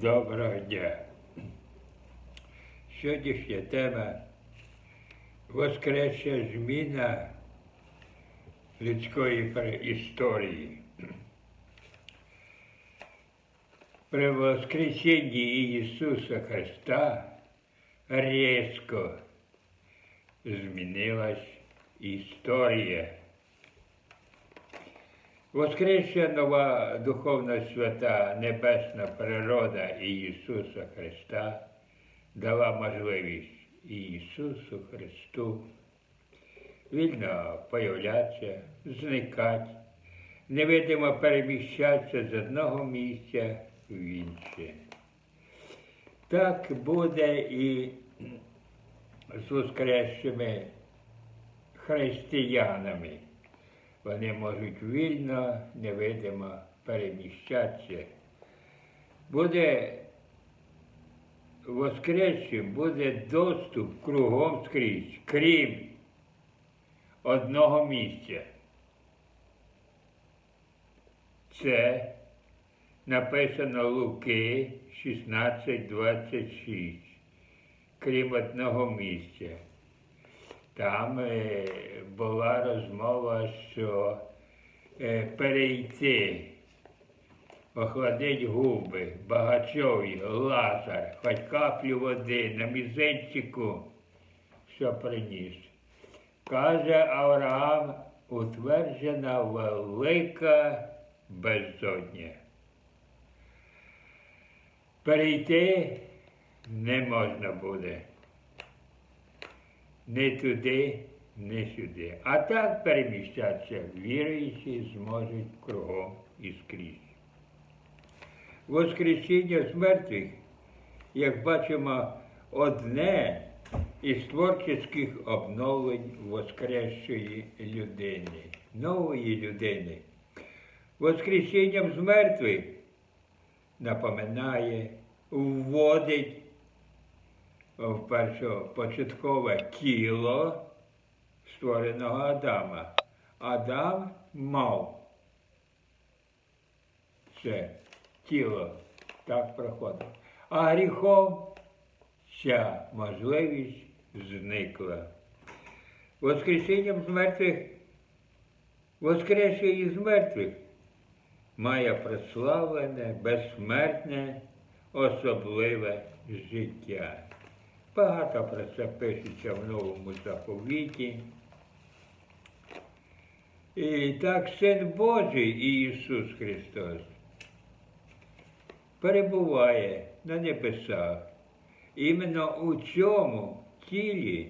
Доброго дня. Сьогоднішня тема воскресша зміна людської історії. При Воскресінні Ісуса Христа різко змінилась історія. Воскресша нова духовна свята небесна природа Ісуса Христа дала можливість Ісусу Христу вільно появлятися, зникати, невидимо переміщатися з одного місця в інше. Так буде і з воскресшими християнами. Вони можуть вільно, невидимо переміщатися. Буде воскресшим, буде доступ кругом скрізь, крім одного місця. Це написано Луки 16.26, крім одного місця. Там е, була розмова, що е, перейти, охладить губи, багачові, лазар, хоч каплю води на мізинчику, що приніс. Каже Авраам, утверджена велика безодня. Перейти не можна буде не туди, не сюди. А так переміщатися віруючі зможуть кругом і скрізь. Воскресіння з мертвих, як бачимо, одне із творчих обновлень воскресшої людини, нової людини. Воскресінням з мертвих напоминає, вводить першопочаткове тіло створеного Адама. Адам мав це тіло так проходить. А гріхом ця можливість зникла. Воскресінням з мертвих, воскресший із мертвих має прославлене, безсмертне, особливе життя. Багато про це пишеться в новому заповіті. І так Син Божий Ісус Христос перебуває на небесах. Іменно у цьому тілі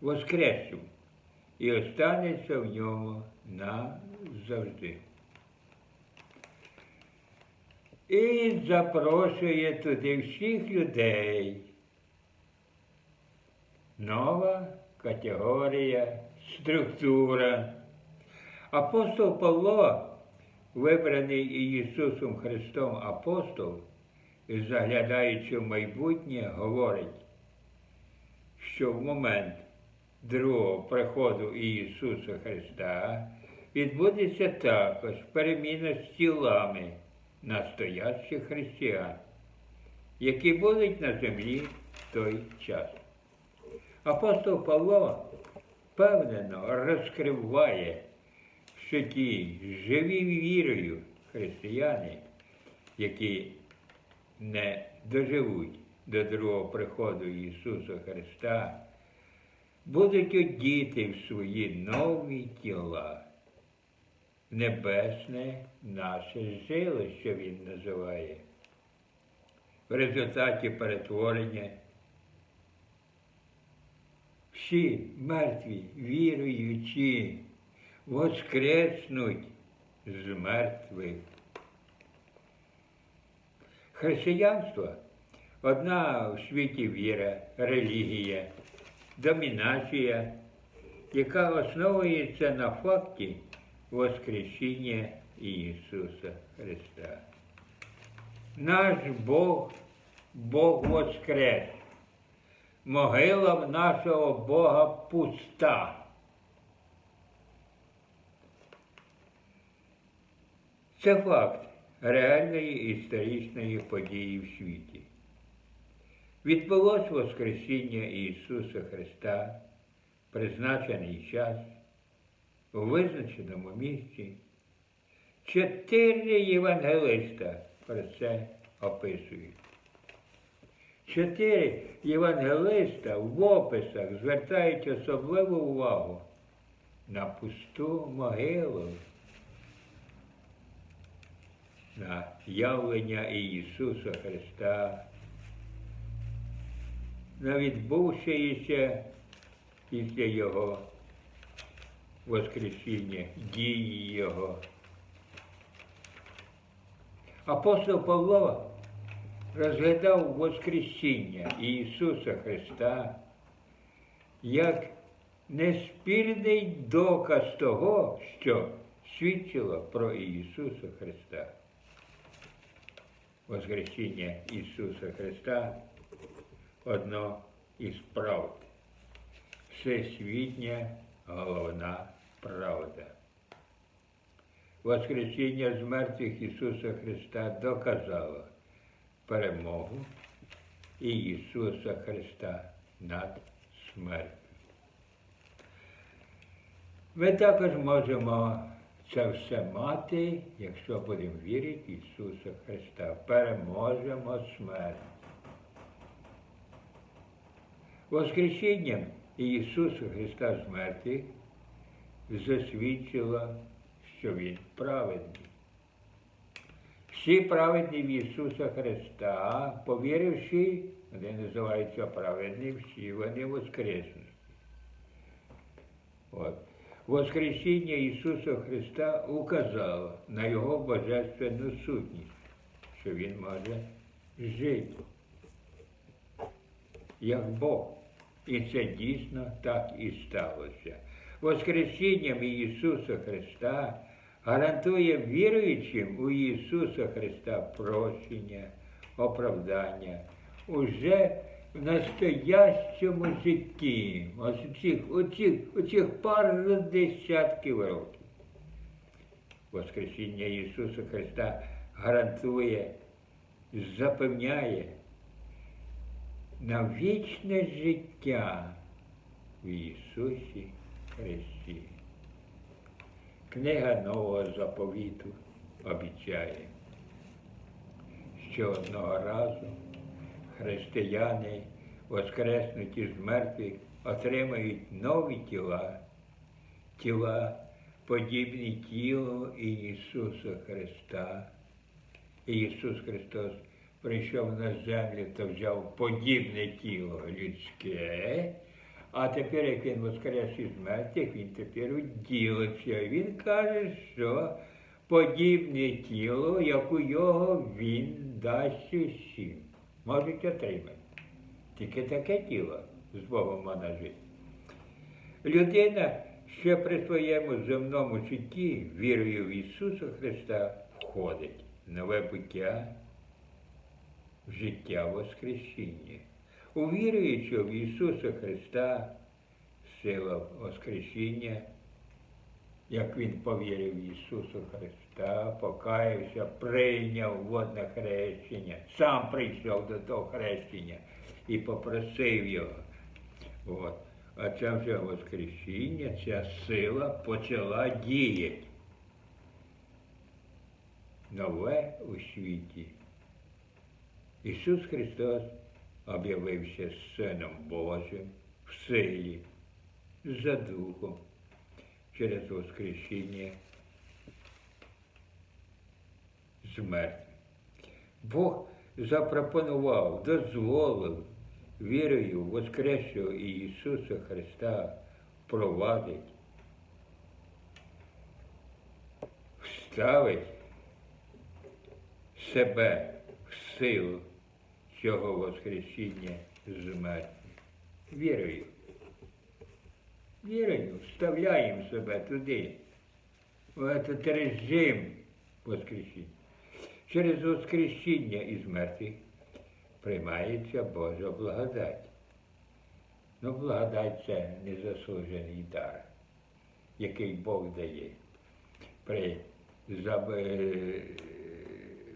воскресу і останеться в ньому назавжди. І запрошує туди всіх людей. Нова категорія, структура. Апостол Павло, вибраний Ісусом Христом апостол, заглядаючи в майбутнє, говорить, що в момент другого приходу Ісуса Христа відбудеться також переміна з тілами настоящих християн, які будуть на землі в той час. Апостол Павло впевнено розкриває, що ті живі вірою християни, які не доживуть до другого приходу Ісуса Христа, будуть одіти в свої нові тіла. Небесне наше жилище він називає. В результаті перетворення всі мертві, віруючі, воскреснуть з мертвих. Християнство одна в світі віра, релігія, домінація, яка основується на факті Воскресіння Ісуса Христа. Наш Бог, Бог воскрес. Могила нашого Бога пуста. Це факт. реальної історичної події в світі. Відбулось Воскресіння Ісуса Христа, призначений час, у визначеному місці. Чотири євангелиста про це описують. Чотири євангелиста в описах звертають особливу увагу на пусту могилу, на явлення Ісуса Христа, на відбувшеїся після Його Воскресіння, дії Його. Апостол Павло розглядав Воскресіння Ісуса Христа як неспільний доказ того, що свідчило про Ісуса Христа. Воскресіння Ісуса Христа одно із правд. Всесвітня головна правда. Воскресіння з мертвих Ісуса Христа доказало перемогу Ісуса Христа над смертю. Ми також можемо це все мати, якщо будемо вірити Ісуса Христа. Переможемо смерть. Воскресінням Ісуса Христа з мертвих засвідчило, що Він праведний. Всі праведні в Ісуса Христа, повіривши, вони називаються праведні, всі вони воскреснуть. От. Воскресіння Ісуса Христа указало на Його божественну сутність, що Він може жити як Бог. І це дійсно так і сталося. Воскресінням Ісуса Христа гарантує віруючим у Ісуса Христа прощення, оправдання уже в настоящому житті, ось цих, оцих, оцих пару десятків років. Воскресіння Ісуса Христа гарантує, запевняє на вічне життя в Ісусі Христі. Книга Нового заповіту обіцяє, що одного разу християни, воскреснуті з мертвих, отримають нові тіла, тіла, подібні тілу Ісуса Христа. Ісус Христос прийшов на землю та взяв подібне тіло людське. А тепер, як він воскрес із мертвих, він тепер уділиться. Він каже, що подібне тіло, як у його, він дасть усім. Можуть отримати. Тільки таке тіло з Богом можна жити. Людина ще при своєму земному житті, вірою в Ісуса Христа, входить в нове буття, в життя Воскресіння. Увіруючи в Ісуса Христа, сила Воскресіння, як Він повірив в Ісуса Христа, покаявся, прийняв водне хрещення, сам прийшов до того хрещення і попросив його. От. А це вже Воскресіння, ця сила почала діяти. Нове у світі. Ісус Христос об'явився Сином Божим в силі, за Духом, через Воскресіння з мертвих. Бог запропонував, дозволив вірою Воскресшого Ісуса Христа провадить, вставить себе в силу цього Воскресіння з мертвих. Вірою. Вірою, вставляємо себе туди, в режим Воскресіння. Через Воскресіння із мертвих приймається Божа благодать. Ну, благодать це незаслужений дар, який Бог дає при е,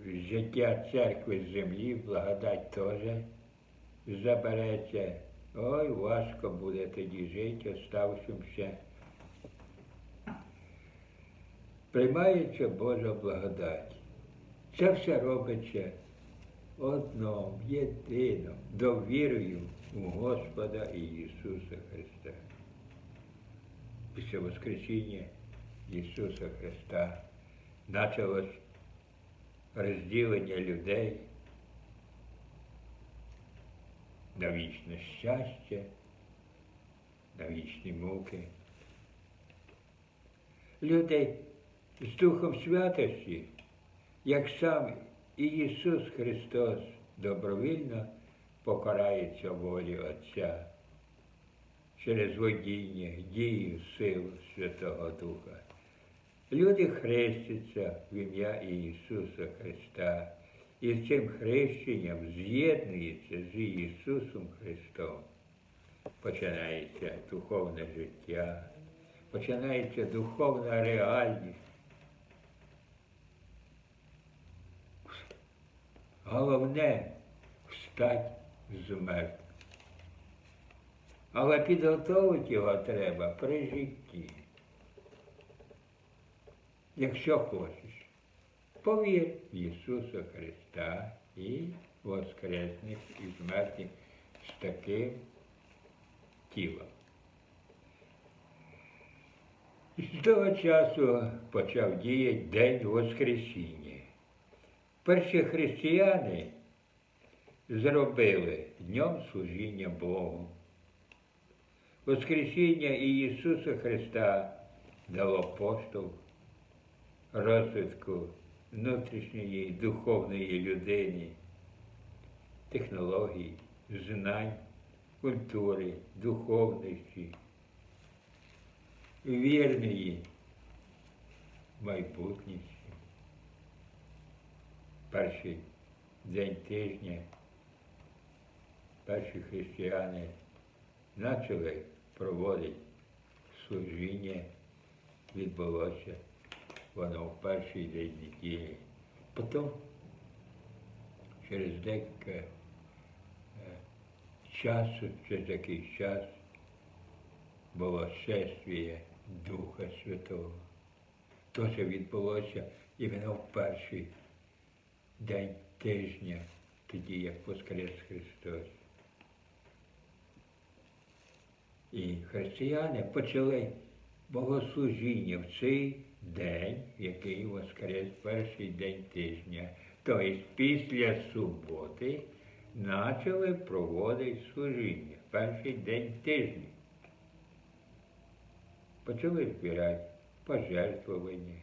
життя церкви з землі, благодать теж забереться. Ой, важко буде тоді жити оставшимся. Приймається Божа благодать. Це все робиться одном, єдином, довірою у Господа Ісуса Христа. Після Воскресіння Ісуса Христа почалось розділення людей на вічне щастя, на вічні муки. Люди з Духом Святості, як сам і Ісус Христос добровільно покарається волі Отця через водіння, дію, силу Святого Духа. Люди хрестяться в ім'я Ісуса Христа і з цим хрещенням з'єднуються з Ісусом Христом. Починається духовне життя, починається духовна реальність. Головне встать з мертвих. Але підготовити його треба при житті. Якщо хочеш, повір в Ісуса Христа і воскресних із мертвих з таким тілом. І з того часу почав діяти День Воскресіння. Перші християни зробили днем служіння Богу. Воскресіння Ісуса Христа дало поштовх розвитку внутрішньої духовної людини, технологій, знань, культури, духовності, вірної майбутності. Перший день тижня перші християни почали проводити служіння, відбулося воно в перший день неділі. Потім, через декілька е, часу, через якийсь час було шествіє Духа Святого. То, що відбулося іменно в перший день тижня, тоді як Воскрес Христос. І християни почали богослужіння в цей день, який воскрес перший день тижня. Тобто після суботи почали проводити служіння, перший день тижня. Почали збирати пожертвування.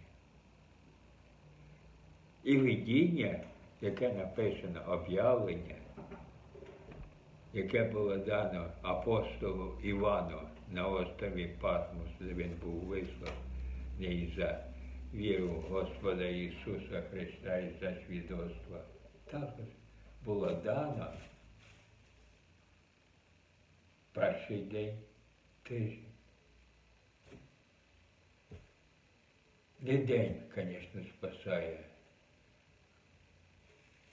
І видіння, яке написано об'явлення, яке було дано апостолу Івану на острові Патмос, де він був висланий за віру Господа Ісуса Христа і за свідоцтво, також було дано перший день тижня. Не день, звісно, спасає,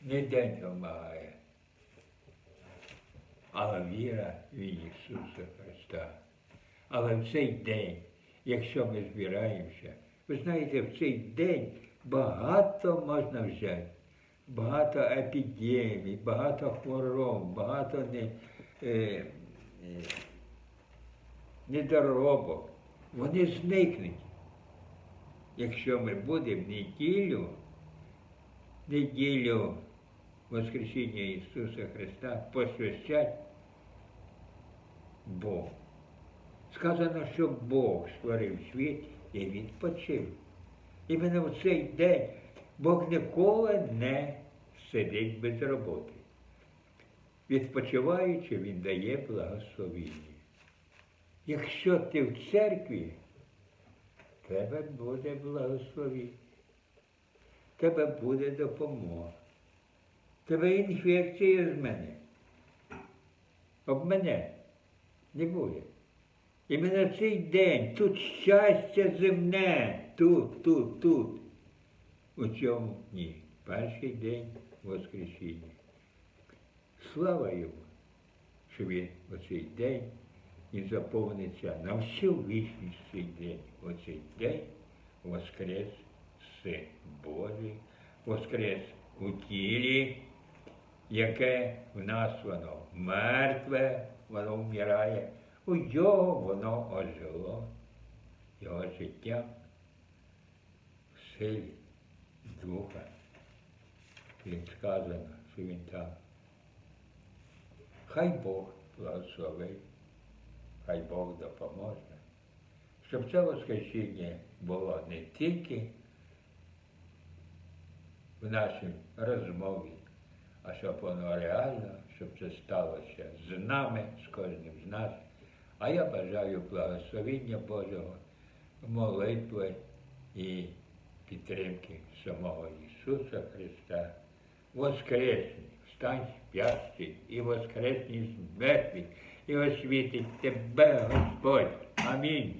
не день допомагає, але віра в Ісуса Христа. Але в цей день, якщо ми збираємося, ви знаєте, в цей день багато можна взяти, багато епідемій, багато хвороб, багато не, е, е, недоробок. Вони зникнуть. Якщо ми будемо неділю, неділю Воскресіння Ісуса Христа посвящать Богу. Сказано, що Бог створив світ і відпочив. Іменно в цей день Бог ніколи не сидить без роботи. Відпочиваючи, Він дає благословіння. Якщо ти в церкві, тебе буде благословіння, тебе буде допомога. Тебе інфекція з мене. Об мене не буде. Іменно цей день, тут щастя земне, тут, тут, тут. У цьому ні. перший день Воскресіння. Слава йому, що він оцей день і заповниться на всю вічність цей день. Оцей день воскрес Син Божий, воскрес у тілі, яке в нас воно мертве, воно вмирає, у його воно ожило, його життя в силі Духа. Він сказано, що він там. Хай Бог благословить, хай Бог допоможе, щоб це воскресіння було не тільки в нашій розмові, а щоб воно реально, щоб це сталося з нами, з кожним з нас. А я бажаю благословіння Божого, молитви і підтримки самого Ісуса Христа. Воскресні, встань спящий і воскресні з мертвих, і освітить тебе Господь. Амінь.